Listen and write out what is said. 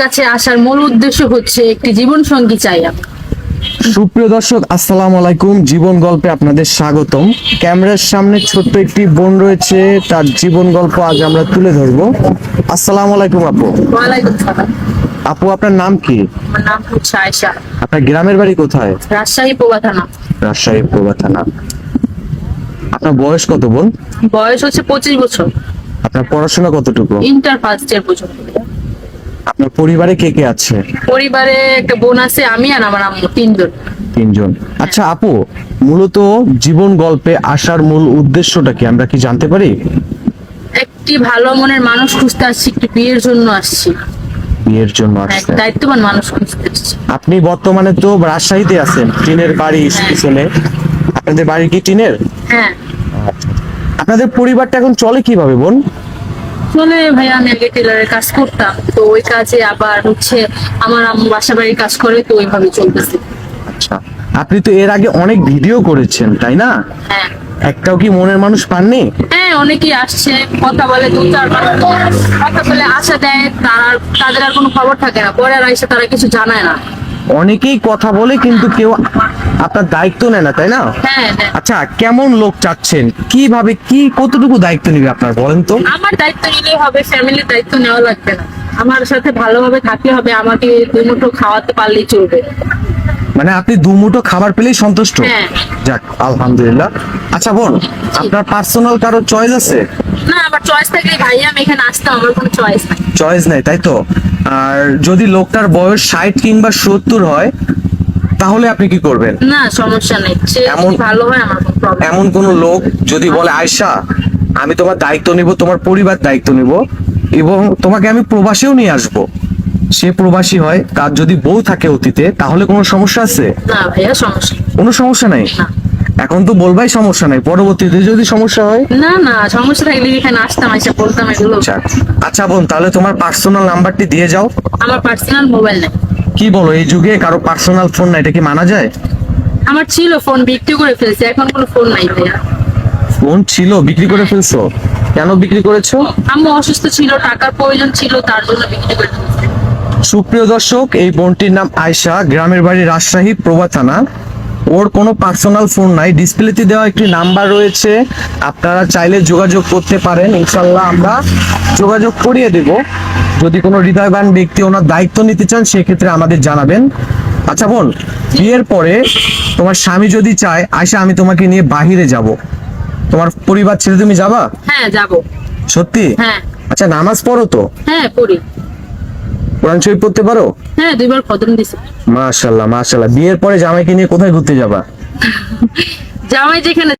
কাছে আসার মূল উদ্দেশ্য হচ্ছে একটি জীবন সঙ্গী চাই সুপ্রিয় দর্শক আসসালামু আলাইকুম। জীবন গল্পে আপনাদের স্বাগতম। ক্যামেরার সামনে ছোট্ট একটি বোন রয়েছে তার জীবন গল্প আজ আমরা তুলে ধরবো। আসসালামু আলাইকুম আপু। আপু আপনার নাম কি? নাম হচ্ছে আয়সা আপনার গ্রামের বাড়ি কোথায়? রাজশাহী পোবা থানা। রাজশাহী প্রভা থানা। আপনার বয়স কত বোন? বয়স হচ্ছে পঁচিশ বছর। আপনার পড়াশোনা কতটুকু? ইন্টার ফার্স্ট ইয়ার পর্যন্ত। আপনার পরিবারে কে কে আছে? পরিবারে একটা বোন আছে আমি আর আমার আম্মু তিনজন। তিনজন। আচ্ছা আপু মূলত জীবন গল্পে আসার মূল উদ্দেশ্যটা কি? আমরা কি জানতে পারি? একটি ভালো মনের মানুষ খুঁজতে আসছি একটি বিয়ের জন্য আসছি। বিয়ের জন্য এক আসছে দায়িত্ববান মানুষ খুঁজতে আসছি। আপনি বর্তমানে তো রাজশাহীতে আছেন টিনের বাড়ি পিছনে। আপনাদের বাড়ি কি টিনের? হ্যাঁ। আপনাদের পরিবারটা এখন চলে কীভাবে বোন? চলে ভাই আমি আগে টেলারের কাজ করতাম তো ওই কাজে আবার হচ্ছে আমার আম্মু বাসা বাড়ির কাজ করে তো ওইভাবে চলতেছে। আচ্ছা আপনি তো এর আগে অনেক ভিডিও করেছেন তাই না? হ্যাঁ। একটাও কি মনের মানুষ পাননি? হ্যাঁ অনেকেই আসছে কথা বলে দু চারবার কথা বলে আশা দেয় তারা তাদের আর কোনো খবর থাকে না পরে আর এসে তারা কিছু জানায় না। অনেকেই কথা বলে কিন্তু কেউ আপনার দায়িত্ব নেয় না তাই না? হ্যাঁ হ্যাঁ। আচ্ছা কেমন লোক চাচ্ছেন? কীভাবে কি কতটুকু দায়িত্ব নিবে আপনার বলেন তো? আমার দায়িত্ব নিলেই হবে ফ্যামিলির দায়িত্ব নেওয়া লাগবে না। আমার সাথে ভালোভাবে থাকতে হবে আমাকে দুমুঠো খাওয়াতে পারলেই চলবে। মানে আপনি দুমুঠো খাবার পেলেই সন্তুষ্ট? হ্যাঁ। যাক আলহামদুলিল্লাহ। আচ্ছা বোন আপনার পার্সোনাল কারও চয়েস আছে? না আমার চয়েস থাকলে ভাই আমি এখানে আসতাম আমার কোনো চয়েস নাই। চয়েস নাই তাই তো? আর যদি লোকটার বয়স ষাট কিংবা সত্তর হয় তাহলে আপনি কি করবেন? না সমস্যা নেই। এমন- ভালো হয় আমার কোনো প্রবলেম এমন কোন লোক যদি বলে আয়শা আমি তোমার দায়িত্ব নিব তোমার পরিবার দায়িত্ব নিব এবং তোমাকে আমি প্রবাসেও নিয়ে আসব। সে প্রবাসী হয় তার যদি বউ থাকে অতীতে তাহলে কোনো সমস্যা আছে? না ভাইয়া সমস্যা। কোনো সমস্যা নাই? এখন তো বলবাই সমস্যা নাই পরবর্তীতে যদি সমস্যা হয়? না না সমস্যা থাকলে এখানে আসতাম এসে বলতাম এগুলো। যাক। আচ্ছা বোন তাহলে তোমার পার্সোনাল নাম্বারটি দিয়ে যাও। আমার পার্সোনাল মোবাইল নেই। কি বলো এই যুগে কারও পার্সোনাল ফোন না এটা কি মানা যায়? আমার ছিল ফোন বিক্রি করে ফেলছে এখন কোনো ফোন নাই ভাইয়া। ফোন ছিল বিক্রি করে ফেলছো? কেন বিক্রি করেছ? আম্মু অসুস্থ ছিল টাকার প্রয়োজন ছিল তার জন্য বিক্রি করে সুপ্রিয় দর্শক এই বোনটির নাম আয়শা গ্রামের বাড়ি রাজশাহী প্রভা থানা। ওর কোনো পার্সোনাল ফোন নাই ডিসপ্লেতে দেওয়া একটি নাম্বার রয়েছে। আপনারা চাইলে যোগাযোগ করতে পারেন ইনশাল্লাহ আমরা যোগাযোগ করিয়ে দেব। যদি কোনো হৃদয়বান ব্যক্তি ওনার দায়িত্ব নিতে চান সেক্ষেত্রে আমাদের জানাবেন। আচ্ছা বোন বিয়ের পরে তোমার স্বামী যদি চায় আয়শা আমি তোমাকে নিয়ে বাহিরে যাব। তোমার পরিবার ছেড়ে তুমি যাবা? হ্যাঁ যাব। সত্যি? হ্যাঁ। আচ্ছা নামাজ পড়ো তো? হ্যাঁ পড়ি। কোরআন শরীফ পড়তে পারো? হ্যাঁ দুইবার খতম দিছে। মাশাল্লাহ মাশাল্লাহ বিয়ের পরে জামাইকে নিয়ে কোথায় ঘুরতে যাবা? জামাই যেখানে